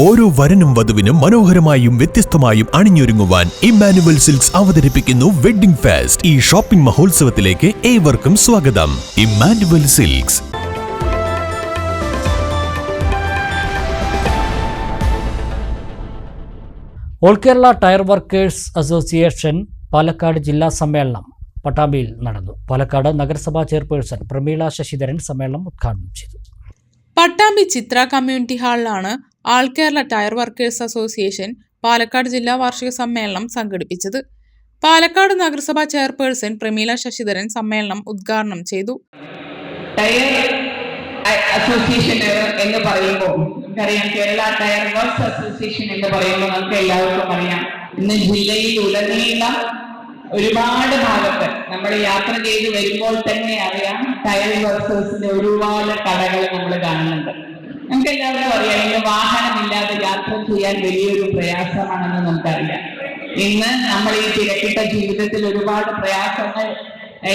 ഓരോ വരനും വധുവിനും മനോഹരമായും വ്യത്യസ്തമായും അണിഞ്ഞൊരുങ്ങുവാൻ ഇമ്മാനുവൽ സിൽക്സ് അവതരിപ്പിക്കുന്നു വെഡ്ഡിംഗ് ഫെസ്റ്റ്. ഈ ഷോപ്പിംഗ് മഹോത്സവത്തിലേക്ക് ഏവർക്കും സ്വാഗതം. Emmanuel silks. All Kerala tyre workers association Palakkad ജില്ലാ സമ്മേളനം പട്ടാമ്പിയിൽ നടന്നു. പാലക്കാട് നഗരസഭാ ചെയർപേഴ്സൺ പ്രമീള ശശിധരൻ സമ്മേളനം ഉദ്ഘാടനം ചെയ്തു. Pattambi Chitra community ഹാളിലാണ് all Kerala tyre workers association Palakkad ജില്ലാ വാർഷിക സമ്മേളനം സംഘടിപ്പിച്ചത്. പാലക്കാട് നഗരസഭാ ചെയർപേഴ്സൺ പ്രമീല ശശിധരൻ സമ്മേളനം ഉദ്ഘാടനം ചെയ്തു. ടയർ അസോസിയേഷൻ എന്ന് പറയുമ്പോൾ നമുക്കറിയാം കേരള ടയർ വർക്ക്സ് അസോസിയേഷൻ എന്ന് പറയുമ്പോൾ നമുക്ക് എല്ലാവർക്കും അറിയാം. ഇന്ന് ജില്ലയിൽ ഉടനീളം ഒരുപാട് ഭാഗത്ത് നമ്മൾ യാത്ര ചെയ്ത് വരുമ്പോൾ തന്നെ അറിയാം ടയർ വർക്കേഴ്സിന്റെ ഒരുപാട് കടകൾ നമ്മൾ കാണുന്നുണ്ട്. നമുക്ക് എല്ലാവർക്കും അറിയാം ഇന്ന് വാഹനമില്ലാതെ യാത്ര ചെയ്യാൻ വലിയൊരു പ്രയാസമാണെന്ന് നമുക്കറിയാം. ഇന്ന് നമ്മൾ ഈ തിരക്കിട്ട ജീവിതത്തിൽ ഒരുപാട് പ്രയാസങ്ങൾ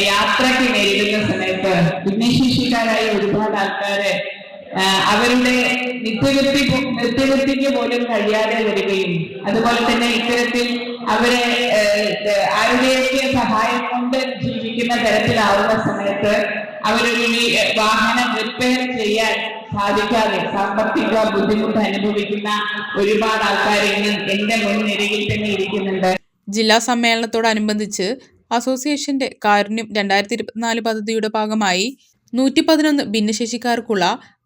യാത്രയ്ക്ക് നേരിടുന്ന സമയത്ത് ഭിന്നശേഷിക്കാരായ ഒരുപാട് ആൾക്കാര് അവരുടെ നിത്യവൃത്തി നിത്യവൃത്തിക്ക് പോലും കഴിയാതെ വരികയും അതുപോലെ തന്നെ ഇത്തരത്തിൽ അവരെ ആരുടെയൊക്കെ സഹായം കൊണ്ട് ജീവിക്കുന്ന തരത്തിലാവുന്ന സമയത്ത് അവരൊരു വാഹനം റിപ്പയർ ചെയ്യാൻ സാധിക്കാതെ സാമ്പത്തിക ബുദ്ധിമുട്ട് അനുഭവിക്കുന്ന ഒരുപാട് ആൾക്കാർ ഇന്ന് എന്റെ മുൻനിരയിൽ തന്നെ ഇരിക്കുന്നുണ്ട്. ജില്ലാ സമ്മേളനത്തോടനുബന്ധിച്ച് അസോസിയേഷന്റെ കാരുണ്യം രണ്ടായിരത്തി ഇരുപത്തിനാല് പദ്ധതിയുടെ ഭാഗമായി നൂറ്റി പതിനൊന്ന് ഭിന്നശേഷിക്കാർക്കുള്ള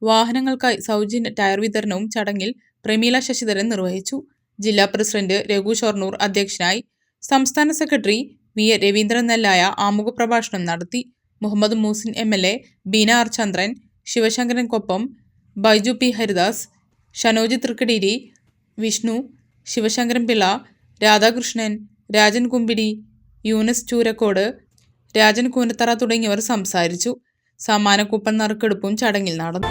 വാഹനങ്ങൾക്കായി സൗജന്യ ടയർ വിതരണവും ചടങ്ങിൽ പ്രമീല ശശിധരൻ നിർവഹിച്ചു. ജില്ലാ പ്രസിഡന്റ് രഘു ഷൊർണൂർ അധ്യക്ഷനായി സംസ്ഥാന secretary V A Raveendran Nellaya ആമുഖ പ്രഭാഷണം നടത്തി. Muhammad Moosin M L A Beena R Chandran ശിവശങ്കരൻക്കൊപ്പം Baiju P Haridas Shanoj Thrikkadeeri Vishnu Sivasankaran Pillai Radhakrishnan Rajan Kumbidi Yunus Choorakode Rajan Koonathara തുടങ്ങിയവർ സംസാരിച്ചു. സമ്മാനക്കൂപ്പൻ നറുക്കെടുപ്പും ചടങ്ങിൽ നടന്നു.